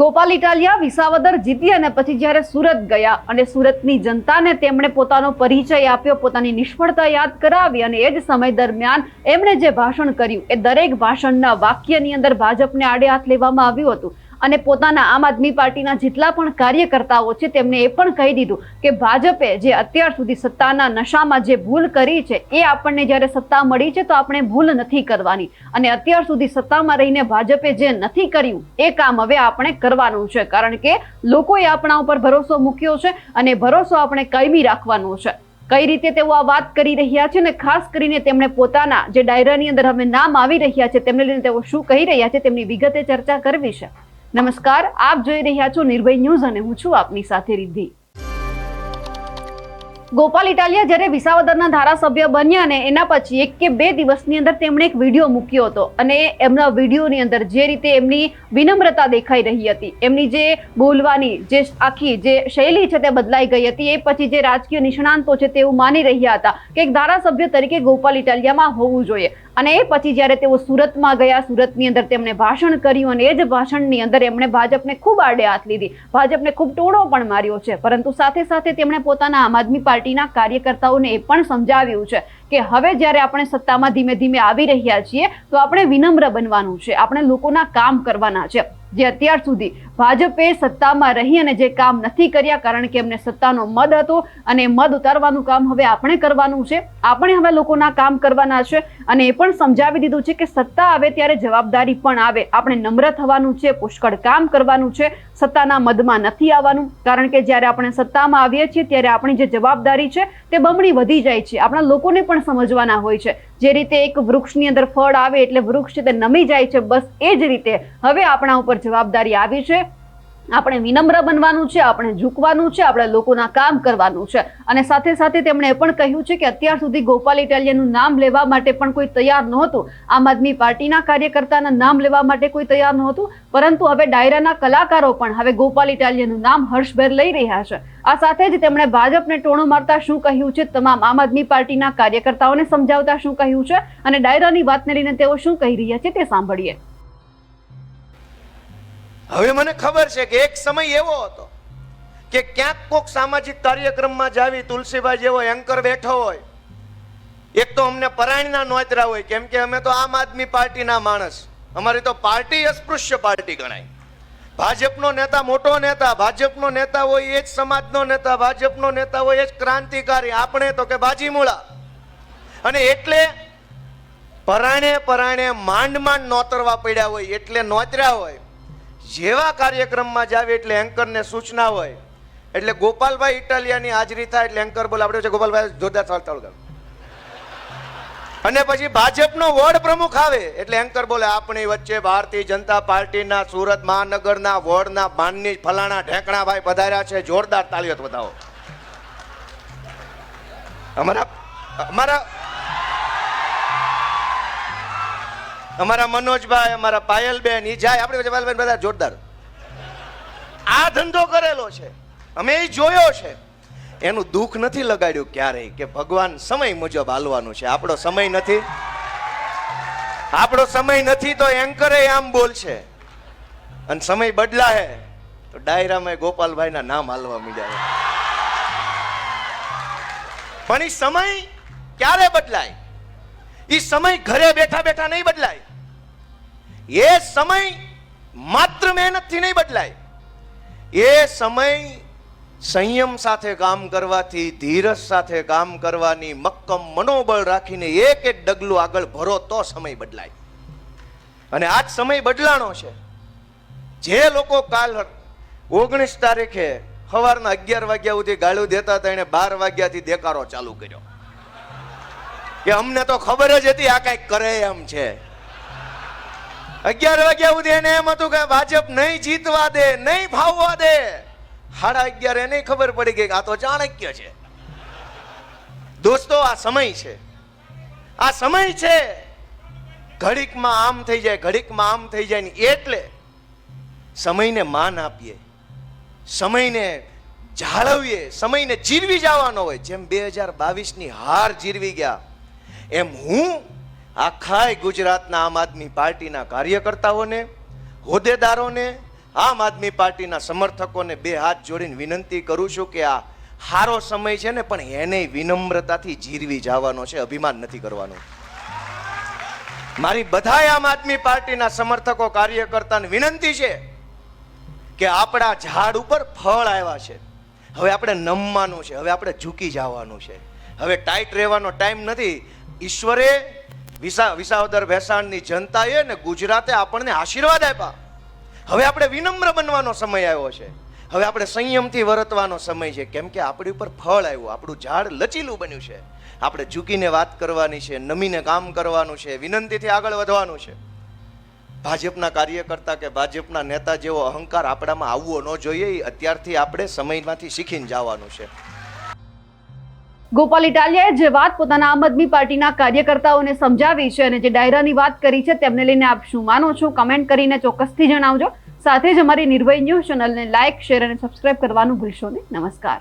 ગોપાલ ઇટાલિયા વિસાવદર જીતી અને પછી જ્યારે સુરત ગયા અને સુરતની જનતાને તેમણે પોતાનો પરિચય આપ્યો, પોતાની નિષ્ફળતા યાદ કરાવી અને એ જ સમય દરમિયાન એમણે જે ભાષણ કર્યું, એ દરેક ભાષણના વાક્યની અંદર ભાજપને આડે હાથ લેવામાં આવ્યું હતું. અને પોતાના આમ આદમી પાર્ટીના જેટલા પણ કાર્યકર્તાઓ છે તેમને એ પણ કહી દીધું કે ભાજપે જે અત્યાર સુધી સત્તાના નશામાં જે ભૂલ કરી છે, એ આપણને જ્યારે સત્તા મળી છે, તો આપણે ભૂલ નથી કરવાની. અને અત્યાર સુધી સત્તામાં રહીને ભાજપે જે નથી કર્યું, એ કામ હવે આપણે કરવાનું છે. કારણ કે લોકોએ આપણા ઉપર ભરોસો મૂક્યો છે અને ભરોસો આપણે કાયમી રાખવાનો છે. કઈ રીતે તેઓ આ વાત કરી રહ્યા છે અને ખાસ કરીને તેમણે પોતાના જે ડાયરાની અંદર હવે નામ આવી રહ્યા છે, તેમને લઈને તેઓ શું કહી રહ્યા છે, તેમની વિગતે ચર્ચા કરવી છે. નમસ્કાર, આપ જોઈ રહ્યા છો નિર્ભય ન્યૂઝ અને હું છું આપની સાથે રિદ્ધિ. ગોપાલ ઇટાલિયા જ્યારે વિસાવદરના ધારાસભ્ય બન્યા ને એના પછી એક કે બે દિવસની અંદર તેમણે એક વીડિયો મૂક્યો હતો અને એમના વિડીયોની અંદર જે રીતે એમની વિનમ્રતા દેખાઈ રહી હતી, એમની જે બોલવાની જે આખી જે શૈલી છે તે બદલાઈ ગઈ હતી, એ પછી જે રાજકીય નિષ્ણાંતો છે તેવું માની રહ્યા હતા કે એક ધારાસભ્ય તરીકે ગોપાલ ઇટાલિયામાં હોવું જોઈએ. અને એ પછી જ્યારે તેઓ સુરતમાં ગયા, સુરતની અંદર તેમણે ભાષણ કર્યું અને એ જ ભાષણની અંદર એમણે ભાજપને ખૂબ આડે હાથ લીધી. ભાજપને ખૂબ ટોળો પણ માર્યો છે. પરંતુ સાથે સાથે તેમણે પોતાના આમ આદમી પાર્ટીના કાર્યકર્તાઓને એ પણ સમજાવ્યું છે કે હવે જ્યારે આપણે સત્તામાં ધીમે ધીમે આવી રહ્યા છીએ, તો આપણે વિનમ્ર બનવાનું છે. આપણે લોકોના કામ કરવાના છે. જે અત્યાર સુધી ભાજપે સત્તામાં રહી અને જે કામ નથી કર્યા, કારણ કે એમને સત્તાનો મદ હતો અને મદ ઉતારવાનું કામ હવે આપણે કરવાનું છે. આપણે હવે લોકોના કામ કરવાના છે અને એ પણ સમજાવી દીધું છે કે સત્તા આવે ત્યારે જવાબદારી પણ આવે. આપણે નમ્ર થવાનું છે, પુષ્કળ કામ કરવાનું છે, સત્તાના મદમાં નથી આવવાનું. કારણ કે જ્યારે આપણે સત્તામાં આવીએ છીએ, ત્યારે આપણી જે જવાબદારી છે તે બમણી વધી જાય છે. આપણા લોકોને પણ સમજવાના હોય છે. જે રીતે એક વૃક્ષની અંદર ફળ આવે એટલે વૃક્ષ તે નમી જાય છે, બસ એ જ રીતે હવે આપણા ઉપર જવાબદારી આવી છે. આપણે વિનમ્ર બનવાનું છે, આપણે ઝૂકવાનું છે, આપણે લોકોના કામ કરવાનું છે. અને સાથે સાથે તેમણે એ પણ કહ્યું છે કે અત્યાર સુધી ગોપાલ ઇટાલિયાનું નામ લેવા માટે પણ કોઈ તૈયાર નહોતું. આમ આદમી પાર્ટીના કાર્યકર્તાના નામ લેવા માટે કોઈ તૈયાર નહોતું. પરંતુ હવે ડાયરાના કલાકારો પણ હવે ગોપાલ ઇટાલિયાનું નામ હર્ષભેર લઈ રહ્યા છે. આ સાથે જ તેમણે ભાજપને ટોણો મારતા શું કહ્યું છે, તમામ આમ આદમી પાર્ટીના કાર્યકર્તાઓને સમજાવતા શું કહ્યું છે અને ડાયરાની વાતને લઈને તેઓ શું કહી રહ્યા છે તે સાંભળીએ. હવે મને ખબર છે કે એક સમય એવો હતો કે ક્યાંક કોક સામાજિક કાર્યક્રમમાં જાવી તુલસીભાઈ જેવો એન્કર બેઠો હોય. એક તો અમને પરાયણના નોતરા હોય, કેમ કે અમે તો આમ આદમી પાર્ટીના માણસ. અમારી તો પાર્ટી અસ્પૃશ્ય પાર્ટી ગણાય. ભાજપનો નેતા મોટો નેતા, ભાજપનો નેતા હોય એ જ સમાજનો નેતા, ભાજપનો નેતા હોય એ જ ક્રાંતિકારી. આપણે તો કે બાજીમૂળા. અને એટલે પરાણે પરાણે માંડ માંડ નોતરવા પડ્યા હોય, એટલે નોતર્યા હોય. જેવા કાર્યક્રમમાં જાવે એટલે એન્કરને સૂચના હોય. એટલે ગોપાલભાઈ ઇટાલિયાની હાજરી થાય એટલે એન્કર બોલાવડ્યો છે ગોપાલભાઈ જોરદાર ચાલ તળ કર. અને પછી ભાજપનો વોર્ડ પ્રમુખ આવે એટલે એન્કર બોલે, આપણી વચ્ચે ભારતીય જનતા પાર્ટીના, સુરત મહાનગરના વોર્ડના માનની ફલાણા ઢેંકણાભાઈ પધાર્યા છે. જોરદાર તાળીઓ બતાવો. અમારા અમારા અમારા મનોજભાઈ, અમારા પાયલબેન, ઈ જાય. આપણે પાયલબેન બધા જોરદાર. આ ધંધો કરેલો છે. અમે એ જોયો છે. એનું દુઃખ નથી લગાડ્યું ક્યારેય કે ભગવાન સમય મુજબ હાલવાનું છે. આપણો સમય નથી. આપણો સમય નથી તો એન્કરે આમ બોલશે. અને સમય બદલાય તો ડાયરામાં ગોપાલભાઈના નામ હાલવા મીડ્યા પણ એ સમય ક્યારે બદલાય? એ સમય ઘરે બેઠા બેઠા નહીં બદલાય. એ સમય માત્ર મહેનતથી નહીં બદલાય. એ સમય સંયમ સાથે કામ કરવાથી, ધીરજ સાથે કામ કરવાની મક્કમ મનોબળ રાખીને એક એક ડગલું આગળ ભરો તો સમય બદલાય. અને આજ સમય બદલાણો છે. જે લોકો કાલ ઓગણીસ તારીખે સવારના અગિયાર વાગ્યા સુધી ગાળું દેતા હતા એને બાર વાગ્યાથી દેકારો ચાલુ કર્યો. કે અમને તો ખબર જ હતી આ કંઈક કરે એમ છે. અગિયાર વાગ્યા સુધી એને એમ હતું કે ભાજપ નહીં જીતવા દે, નહીં ફાવવા દે. સાડા અગિયાર એને ખબર પડી ગઈ આ તો ચાણક્ય છે. દોસ્તો, આ સમય છે. આ સમય છે. ઘડીકમાં આમ થઈ જાય, ઘડીકમાં આમ થઈ જાય ને એટલે સમયને માન આપીએ. સમયને જાળવીએ, સમયને જીરવી જવાનો હોય. જેમ બે હજાર બાવીસની હાર જીરવી ગયા, એમ હું આખાય ગુજરાતના આમ આદમી પાર્ટીના કાર્યકર્તાઓને, હોદ્દેદારોને, આમ આદમી પાર્ટીના સમર્થકોને બે હાથ જોડીને વિનંતી કરું છું કે આ હારો સમય છે ને, પણ એને વિનમ્રતાથી જીરવી જવાનો છે, અભિમાન નથી કરવાનું. મારી બધાય આમ આદમી પાર્ટીના સમર્થકો, કાર્યકર્તાને વિનંતી છે કે આપણા ઝાડ ઉપર ફળ આવ્યા છે. હવે આપણે નમવાનું છે, હવે આપણે ઝૂકી જવાનું છે. હવે ટાઈટ રહેવાનો ટાઈમ નથી. ઈશ્વરે વિસા વિસાવદર ભેસાણની જનતાએ ને ગુજરાતે આપણને આશીર્વાદ આપ્યા. હવે આપણે વિનમ્ર બનવાનો સમય આવ્યો છે. હવે આપણે સંયમથી વર્તવાનો સમય છે. કેમ કે આપણી ઉપર ફળ આવ્યું, આપણું ઝાડ લચીલું બન્યું છે. આપણે ઝૂકીને વાત કરવાની છે, નમીને કામ કરવાનું છે, વિનંતીથી આગળ વધવાનું છે. ભાજપના કાર્યકર્તા કે ભાજપના નેતા જેવો અહંકાર આપણામાં આવવો ન જોઈએ અત્યારથી આપણે સમયમાંથી શીખીને જવાનું છે. ગોપાલ ઇટાલિયાએ જે વાત પોતાના આમ આદમી પાર્ટીના કાર્યકર્તાઓને સમજાવી છે અને જે ડાયરાની વાત કરી છે તેમને લઈને આપ શું માનો છો? કમેન્ટ કરીને ચોક્કસથી જણાવજો. સાથે જ અમારી નિર્ભય ન્યૂઝ ચેનલને લાઇક, શેર અને સબસ્ક્રાઇબ કરવાનું ભૂલશો નહીં. નમસ્કાર.